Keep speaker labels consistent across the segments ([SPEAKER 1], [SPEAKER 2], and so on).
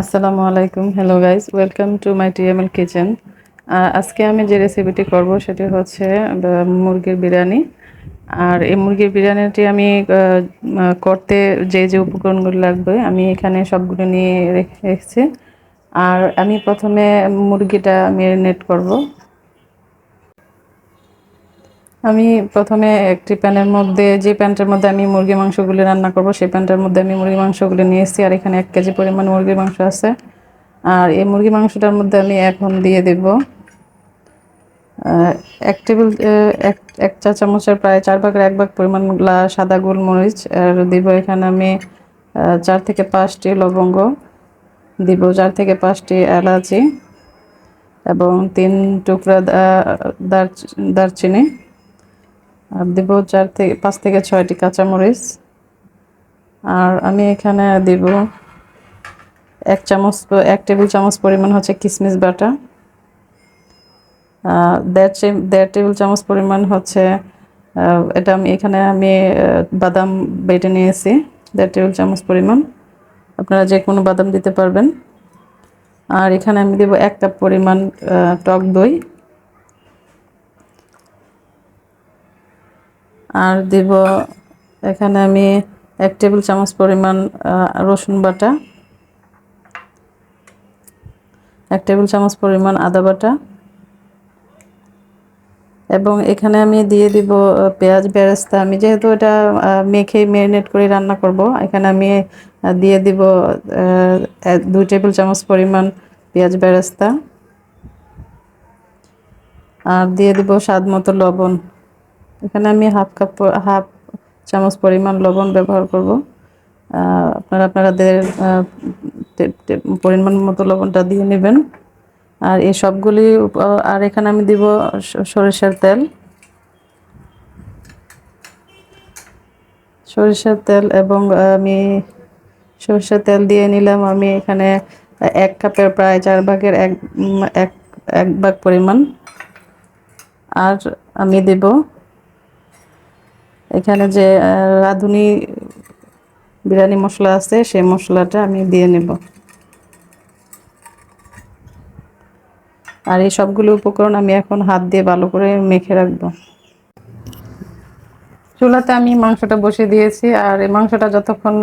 [SPEAKER 1] আসসালামু আলাইকুম। Hello guys welcome to my TML kitchen আজকে আমি যে রেসিপিটি করব সেটি হচ্ছে মুরগির বিরিয়ানি। আর এই মুরগির বিরিয়ানিটি আমি করতে যে যে উপকরণগুলো লাগবে আমি এখানে সবগুলো নিয়ে রেখে রেখেছি। আর আমি প্রথমে মুরগিটা ম্যারিনেট করব। আমি প্রথমে একটি প্যানের মধ্যে, যে প্যানটার মধ্যে আমি মুরগি মাংসগুলি রান্না করব, সেই প্যানটার মধ্যে আমি মুরগি মাংসগুলি নিয়ে এসেছি, আর এখানে এক কেজি পরিমাণ মুরগির মাংস আছে। আর এই মুরগি মাংসটার মধ্যে আমি এখন দিয়ে দেব। এক টেবিল এক চা চামচের প্রায় চার ভাগের এক ভাগ পরিমাণ সাদা গোলমরিচ, আর দিব এখানে আমি চার থেকে পাঁচটি লবঙ্গ। দিব চার থেকে পাঁচটি এলাচি এবং তিন টুকরা দারচিনি। আর দিব চার থেকে, পাঁচ থেকে ছয়টি কাঁচামরিচ। আর আমি এখানে দিব এক চামচ এক টেবিল চামচ পরিমাণ হচ্ছে কিশমিশ বাটা। দেড় দেড় টেবিল চামচ পরিমাণ হচ্ছে এটা আমি এখানে আমি বাদাম বেটে নিয়েছি, দেড় টেবিল চামচ পরিমাণ। আপনারা যে কোনো বাদাম দিতে পারবেন। আর এখানে আমি দেব এক কাপ পরিমাণ টক দই। আর দিব এখানে আমি এক টেবিল চামচ পরিমাণ রসুন বাটা, এক টেবিল চামচ পরিমাণ আদা বাটা, এবং এখানে আমি দিয়ে দিব পেঁয়াজ বেরেস্তা। আমি যেহেতু এটা মেখে ম্যারিনেট করে রান্না করব, এখানে আমি দিয়ে দিব দুই টেবিল চামচ পরিমাণ পেঁয়াজ বেরেস্তা। আর দিয়ে দিব স্বাদ মতো লবণ। এখানে আমি হাফ কাপ, হাফ চামচ পরিমাণ লবণ ব্যবহার করব। আপনারা আপনাদের পরিমাণ মতো লবণটা দিয়ে নেবেন। আর এই সবগুলি আর এখানে আমি দিব সরিষার তেল। সরিষার তেল এবং আমি সরিষার তেল দিয়ে নিলাম আমি এখানে এক কাপের প্রায় চার ভাগের এক এক ভাগ পরিমাণ। আর আমি দেব এখানে যে রাঁধুনি বিরিয়ানি মশলা আছে, সেই মশলাটা আমি দিয়ে নেব। আর এই সবগুলো উপকরণ আমি এখন হাত দিয়ে ভালো করে মেখে রাখব। চুলাতে আমি মাংসটা বসিয়ে দিয়েছি, আর এই মাংসটা যতক্ষণ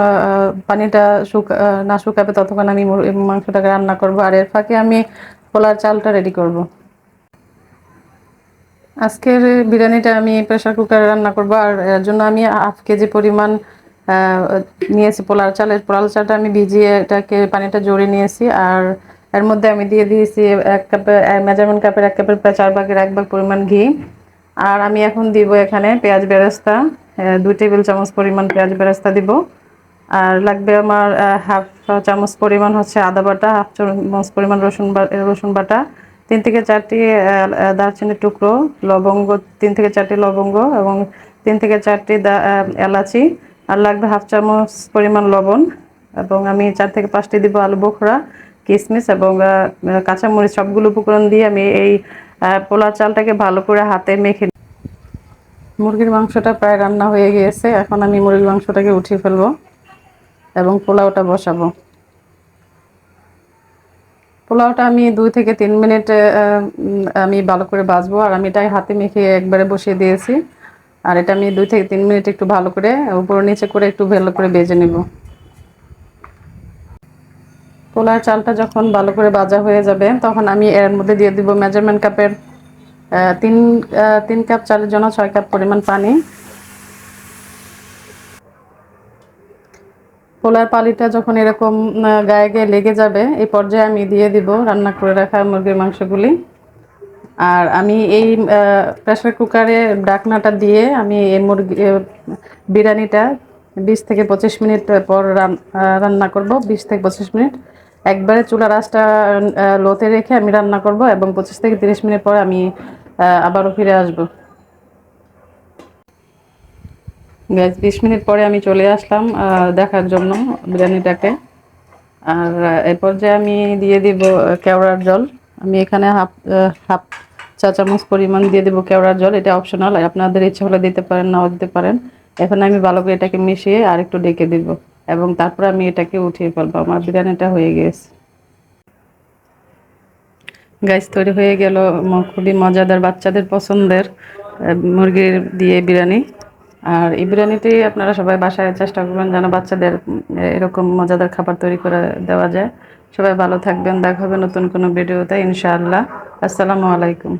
[SPEAKER 1] পানিটা শুকা না শুকাবে ততক্ষণ আমি মাংসটাকে রান্না করব। আর এর ফাঁকে আমি পোলার চালটা রেডি করব। আজকের বিরিয়ানিটা আমি প্রেশার কুকারে রান্না করব। আর, এর জন্য আমি হাফ কেজি পরিমাণ নিয়েছি পোলার চালের পোলার চালটা আমি ভিজিয়ে এটাকে পানিটা জড়িয়ে নিয়েছি। আর, এর মধ্যে আমি দিয়ে দিয়েছি এক কাপের মেজারমেন্ট কাপের এক কাপের প্রায় চার ভাগের এক ভাগ পরিমাণ ঘি। আর আমি এখন দিব এখানে পেঁয়াজ বেরেস্তা। দুই টেবিল চামচ পরিমাণ পেঁয়াজ বেরেস্তা দিব। আর লাগবে আমার হাফ চামচ পরিমাণ হচ্ছে আদা বাটা হাফ চামচ পরিমাণ রসুন বা- রসুন বাটা। তিন থেকে চারটি দারচিনির টুকরো, লবঙ্গ, তিন থেকে চারটি লবঙ্গ এবং তিন থেকে চারটি এলাচি আর লাগবে হাফ চামচ পরিমাণ লবণ এবং আমি চার থেকে পাঁচটি দিব আলু বোখরা কিশমিশ এবং কাঁচামরিচ। সবগুলো উপকরণ দিয়ে আমি এই পোলা চালটাকে ভালো করে হাতে মেখে মুরগির মাংসটা প্রায় রান্না হয়ে গিয়েছে। এখন আমি মুরগির মাংসটাকে উঠিয়ে ফেলব এবং পোলাওটা বসাবো। পোলাওটা আমি দুই থেকে তিন মিনিট আমি ভালো করে ভাজবো। আর আমি এটাই হাতে মেখে একবারে বসিয়ে দিয়েছি। আর এটা আমি দুই থেকে তিন মিনিট একটু ভালো করে, উপর নিচে করে একটু ভালো করে ভেজে নেব। পোলার চালটা যখন ভালো করে ভাজা হয়ে যাবে, তখন আমি এর মধ্যে দিয়ে দিব মেজারমেন্ট কাপের তিন তিন কাপ চালের জন্য ছয় কাপ পরিমাণ পানি। পোলার পালিটা যখন এরকম গায়ে গায়ে লেগে যাবে, এই পর্যায়ে আমি দিয়ে দিব রান্না করে রাখা মুরগির মাংসগুলি। আর আমি এই প্রেশার কুকারে ডাকনাটা দিয়ে আমি এই মুরগি বিরিয়ানিটা বিশ থেকে পঁচিশ মিনিট পর রান- রান্না করব। বিশ থেকে পঁচিশ মিনিট। একবারে চুলার আঁচটা লোতে রেখে আমি রান্না করব এবং পঁচিশ থেকে তিরিশ মিনিট পর আমি আবারও ফিরে আসব। গ্যাস বিশ মিনিট পরে আমি চলে আসলাম দেখার জন্য বিরিয়ানিটাকে। আর আহ, এ পর্যায়ে আমি দিয়ে দিব কেওড়ার জল। আমি এখানে হাফ হাফ চা চামচ পরিমাণ দিয়ে দেবো কেওড়ার জল। এটা অপশনাল আপনাদের ইচ্ছে হলে দিতে পারেন নাও দিতে পারেন। এখন আমি ভালো করে এটাকে মিশিয়ে আর একটু ডেকে দিব এবং তারপর আমি এটাকে উঠিয়ে ফেলব। আমার বিরিয়ানিটা হয়ে গেছে। গ্যাস তৈরি হয়ে গেল খুবই মজাদার বাচ্চাদের পছন্দের মুরগির দিয়ে বিরিয়ানি। আর এই বিরিয়ানিতে আপনারা সবাই বাসায় চেষ্টা করবেন যেন বাচ্চাদের এরকম মজাদার খাবার তৈরি করে দেওয়া যায়। সবাই ভালো থাকবেন। দেখা হবে নতুন কোনো ভিডিওতে, ইনশাআল্লাহ। আসসালামু আলাইকুম।